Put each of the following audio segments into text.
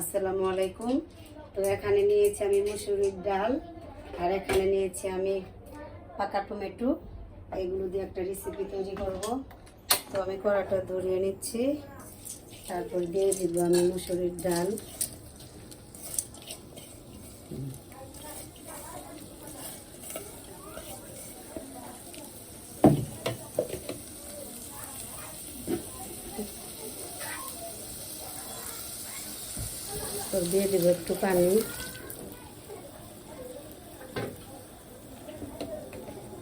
আসসালামু আলাইকুম। তো এখানে নিয়েছি আমি মুসুরির ডাল, আর এখানে নিয়েছি আমি পাকা টমেটো। এগুলো দিয়ে একটা রেসিপি তৈরি করব। তো আমি কড়াটা ধরিয়ে নিচ্ছি। তারপর দিয়ে দিব আমি মুসুরির ডাল। তো দিয়ে দেবো একটু পানি।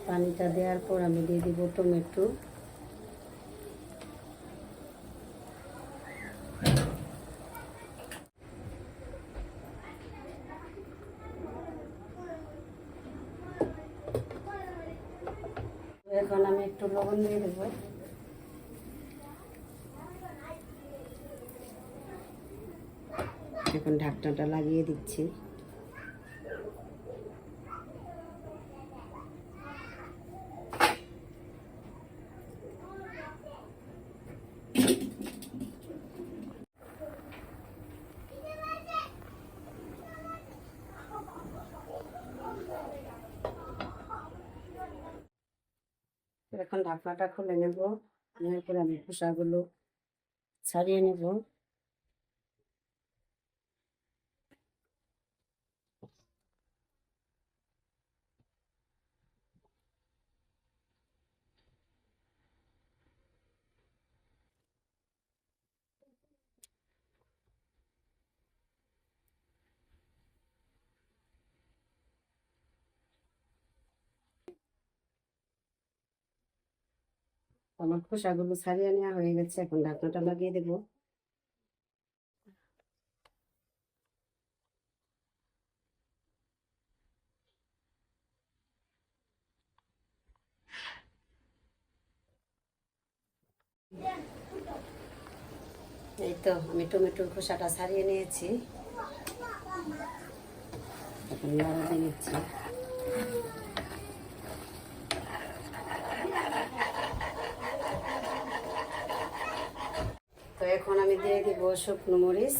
পানিটা দেওয়ার পর আমি দিয়ে দিব টমেটো। এখন আমি একটু লবণ দিয়ে দেবো। এখন ঢাকনাটা লাগিয়ে দিচ্ছি। এখন ঢাকনাটা খুলে নেব। নেওয়ার পরে আমি খোসাগুলো ছাড়িয়ে নেব। আমার খোসাগুলো ছাড়িয়ে নেওয়া হয়ে গেছে, এখন ঢাকনাটা লাগিয়ে দেবো। এই তো, আমি টমেটোর খোসাটা ছাড়িয়ে নিয়েছি। এখন নিচ্ছি। এখন আমি দিয়ে দিব শুকনো মরিচ।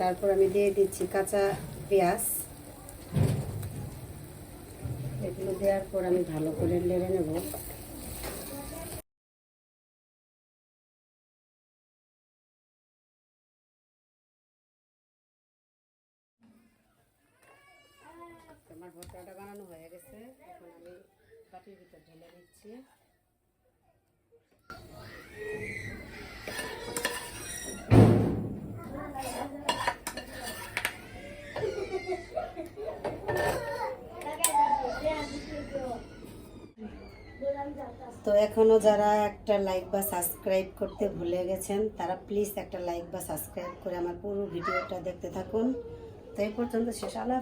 তারপর আমি দিয়ে দিচ্ছি কাঁচা পেঁয়াজ। এগুলো দেওয়ার পর আমি ভালো করে লেড়ে নেব। আমার ভর্তাটা বানানো হয়ে গেছে। এখন আমি বাটির ভিতর ঢেলে দিচ্ছি। তো এখনও যারা একটা লাইক বা সাবস্ক্রাইব করতে ভুলে গেছেন, তারা প্লিজ একটা লাইক বা সাবস্ক্রাইব করে আমার পুরো ভিডিওটা দেখতে থাকুন। তো এই পর্যন্ত শেষ। আল্লাহ